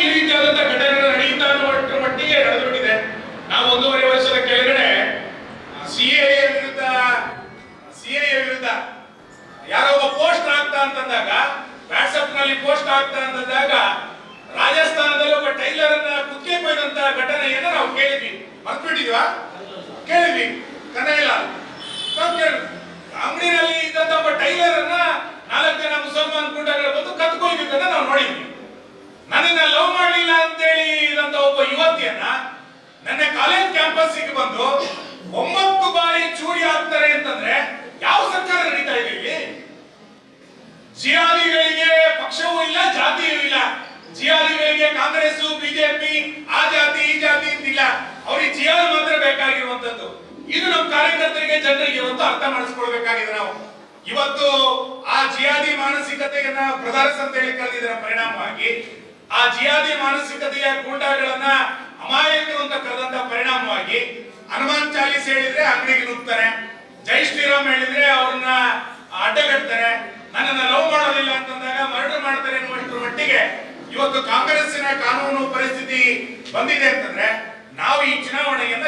ಈ ರೀತಿಯಾದಂತಹ ಘಟನೆಗಳು ನಡೆಯುತ್ತಾ ಅನ್ನುವಂತ ಮಟ್ಟಿಗೆ ನಡೆದುಬಿಟ್ಟಿದೆ ನಾವು ಒಂದೂವರೆ ವರ್ಷದ ಕೆಳಗಡೆ ಸಿಎ ವಿರುದ್ಧ ಸಿಎ ವಿರುದ್ಧ ಯಾರೋ ಒಬ್ಬ ಪೋಸ್ಟ್ ಆಗ್ತಾ ಅಂತಂದಾಗ ವಾಟ್ಸಪ್ನಲ್ಲಿ ಪೋಸ್ಟ್ ಆಗ್ತಾ ಅಂತಂದಾಗ ರಾಜಸ್ಥಾನದಲ್ಲಿ ಒಬ್ಬ ಟೈಲರ್ ಅನ್ನ ಕುತ್ತಿಗೆ ಕೊಯ್ದಂತ ಘಟನೆಯನ್ನ ನಾವು ಕೇಳಿದ್ವಿ. ಮರ್ತ್ಬಿಟ್ಟಿದ್ವಾ? ಕೇಳಿದ್ವಿ. ಕನ್ನೈಲಾಲ್ ಇಲ್ಲ. ಕೇಳಿದ್ವಿ. ಅಂಗಡಿನಲ್ಲಿ ಇದ್ದಂತ ಒಬ್ಬ ಟೈಲರ್ ಅನ್ನ ನಾಲ್ಕು ಜನ ಮುಸಲ್ಮಾನ್ ಗುಂಡಗಳ ಬಂದು ಕತ್ಕೊಯ್ದಿದ್ದನ್ನ ನಾವು ನೋಡಿದ್ವಿ. ಯುವತಿಯನ್ನ ನನ್ನ ಕಾಲೇಜ್ ಕ್ಯಾಂಪಸ್ಸಿಗೆ ಬಂದು ಒಂಬತ್ತು ಬಾರಿ ಚೂರಿ ಹಾಕ್ತಾರೆ ಅಂತಂದ್ರೆ ಯಾವ ಸರ್ಕಾರ ನಡೀತಾ ಇದೆ ಇಲ್ಲಿ? ಜಿಯಾದಿಗಳಿಗೆ ಪಕ್ಷವೂ ಇಲ್ಲ, ಜಾತಿಯೂ ಇಲ್ಲ. ಜಿಯಾದಿಗಳಿಗೆ ಕಾಂಗ್ರೆಸ್ ಬಿಜೆಪಿ, ಆ ಜಾತಿ, ಈ ಜಾತಿ ಅಂತಿಲ್ಲ. ಅವ್ರಿಗೆ ಜಿಯಾಲಿ ಮಾತ್ರ ಬೇಕಾಗಿರುವಂತದ್ದು ಇದು ನಮ್ಮ ಕಾರ್ಯಕರ್ತರಿಗೆ, ಜನರಿಗೆ ಇವತ್ತು ಅರ್ಥ ಮಾಡಿಸ್ಕೊಳ್ಬೇಕಾಗಿದೆ ನಾವು. ಇವತ್ತು ಆ ಜಿಯಾದಿ ಮಾನಸಿಕತೆಯನ್ನ ಪ್ರಧಾನ ಅಂತ ಹೇಳಿ ಕರೆದಿದ್ದರ ಪರಿಣಾಮವಾಗಿ ಆ ಜಿಯಾದಿ ಮಾನಸಿಕತೆಯ ಕೂಟಗಳನ್ನ ಅಮಾಯಕರು ಅಂತ ಕರೆದಂತ ಪರಿಣಾಮವಾಗಿ ಹನುಮಾನ್ ಚಾಲೀಸ್ ಹೇಳಿದ್ರೆ ಅಂಗಡಿಗೆ ನುಗ್ತಾರೆ. ಜೈ ಶ್ರೀರಾಮ್ ಹೇಳಿದ್ರೆ ಅವ್ರನ್ನ ಅಡ್ಡಗಟ್ತಾರೆ. ನನ್ನನ್ನು ಲವ್ ಮಾಡೋದಿಲ್ಲ ಅಂತಂದಾಗ ಮರ್ಡರ್ ಮಾಡ್ತಾರೆ ಅನ್ನುವಷ್ಟರ ಮಟ್ಟಿಗೆ ಇವತ್ತು ಕಾಂಗ್ರೆಸ್ಸಿನ ಕಾನೂನು ಪರಿಸ್ಥಿತಿ ಬಂದಿದೆ ಅಂತಂದ್ರೆ ನಾವು ಈ ಚುನಾವಣೆಯನ್ನ